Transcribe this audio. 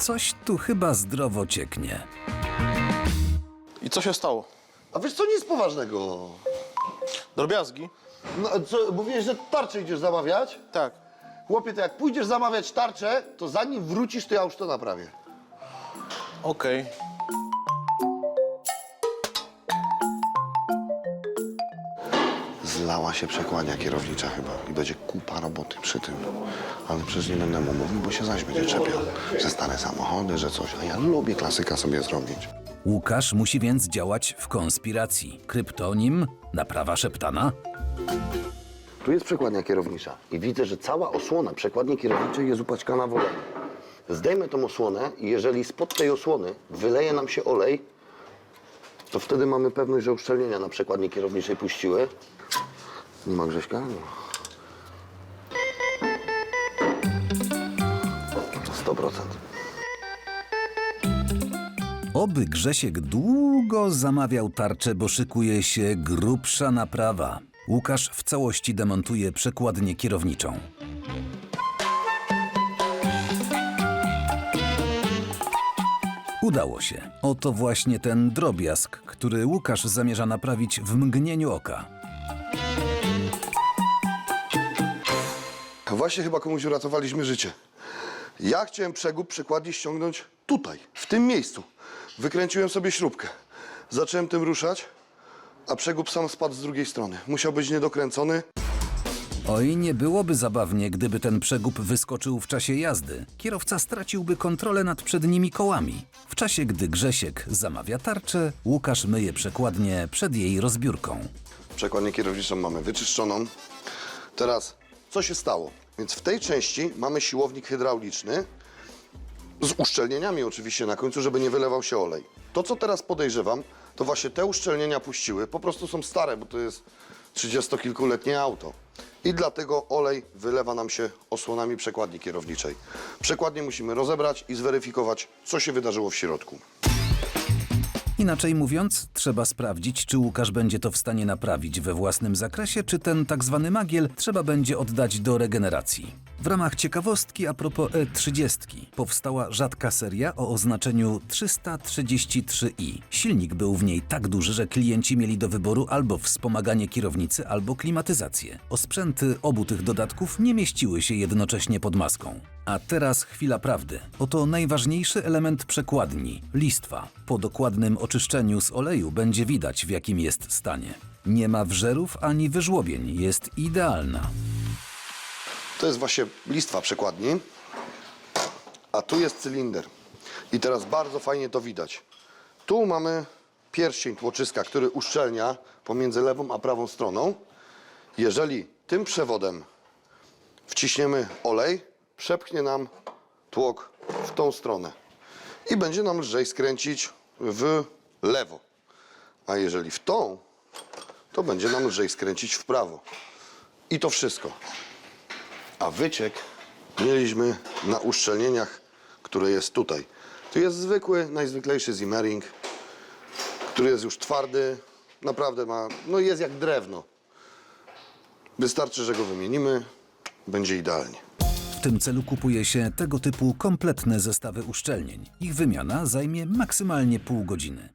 Coś tu chyba zdrowo cieknie. I co się stało? A wiesz co, nic poważnego. Drobiazgi? No, co, mówiłeś, że tarczę idziesz zamawiać? Tak. Chłopie, to jak pójdziesz zamawiać tarczę, to zanim wrócisz, to ja już to naprawię. Okej. Zlała się przekładnia kierownicza chyba i będzie kupa roboty przy tym. Ale przecież nie będę mu mówił, bo się zaś będzie czepiał. Że stare samochody, że coś. A ja lubię klasyka sobie zrobić. Łukasz musi więc działać w konspiracji. Kryptonim, naprawa szeptana. Tu jest przekładnia kierownicza i widzę, że cała osłona przekładni kierowniczej jest upaćkana w oleju. Zdejmę tą osłonę i jeżeli spod tej osłony wyleje nam się olej, to wtedy mamy pewność, że uszczelnienia na przekładni kierowniczej puściły. Nie ma Grześka? Ma. 100%. Oby Grzesiek długo zamawiał tarczę, bo szykuje się grubsza naprawa. Łukasz w całości demontuje przekładnię kierowniczą. Udało się. Oto właśnie ten drobiazg, który Łukasz zamierza naprawić w mgnieniu oka. Właśnie chyba komuś uratowaliśmy życie. Ja chciałem przegub przekładni ściągnąć tutaj, w tym miejscu. Wykręciłem sobie śrubkę. Zacząłem tym ruszać, a przegub sam spadł z drugiej strony. Musiał być niedokręcony. Oj, nie byłoby zabawnie, gdyby ten przegub wyskoczył w czasie jazdy. Kierowca straciłby kontrolę nad przednimi kołami. W czasie, gdy Grzesiek zamawia tarczę, Łukasz myje przekładnię przed jej rozbiórką. Przekładnię kierowniczą mamy wyczyszczoną. Teraz, co się stało? Więc w tej części mamy siłownik hydrauliczny z uszczelnieniami oczywiście na końcu, żeby nie wylewał się olej. To, co teraz podejrzewam, to właśnie te uszczelnienia puściły. Po prostu są stare, bo to jest 30-kilkuletnie auto. I dlatego olej wylewa nam się osłonami przekładni kierowniczej. Przekładnię musimy rozebrać i zweryfikować, co się wydarzyło w środku. Inaczej mówiąc, trzeba sprawdzić, czy Łukasz będzie to w stanie naprawić we własnym zakresie, czy ten tak zwany magiel trzeba będzie oddać do regeneracji. W ramach ciekawostki a propos E30 powstała rzadka seria o oznaczeniu 333i. Silnik był w niej tak duży, że klienci mieli do wyboru albo wspomaganie kierownicy, albo klimatyzację. Osprzęty obu tych dodatków nie mieściły się jednocześnie pod maską. A teraz chwila prawdy. Oto najważniejszy element przekładni listwa. Po dokładnym oczyszczeniu z oleju będzie widać, w jakim jest stanie. Nie ma wżerów ani wyżłobień, jest idealna. To jest właśnie listwa przekładni, a tu jest cylinder. I teraz bardzo fajnie to widać. Tu mamy pierścień tłoczyska, który uszczelnia pomiędzy lewą a prawą stroną. Jeżeli tym przewodem wciśniemy olej, przepchnie nam tłok w tą stronę i będzie nam lżej skręcić w lewo. A jeżeli w tą, to będzie nam lżej skręcić w prawo. I to wszystko. A wyciek mieliśmy na uszczelnieniach, które jest tutaj. Tu jest zwykły, najzwyklejszy zimmering, który jest już twardy. Naprawdę ma, no jest jak drewno. Wystarczy, że go wymienimy, będzie idealnie. W tym celu kupuje się tego typu kompletne zestawy uszczelnień. Ich wymiana zajmie maksymalnie pół godziny.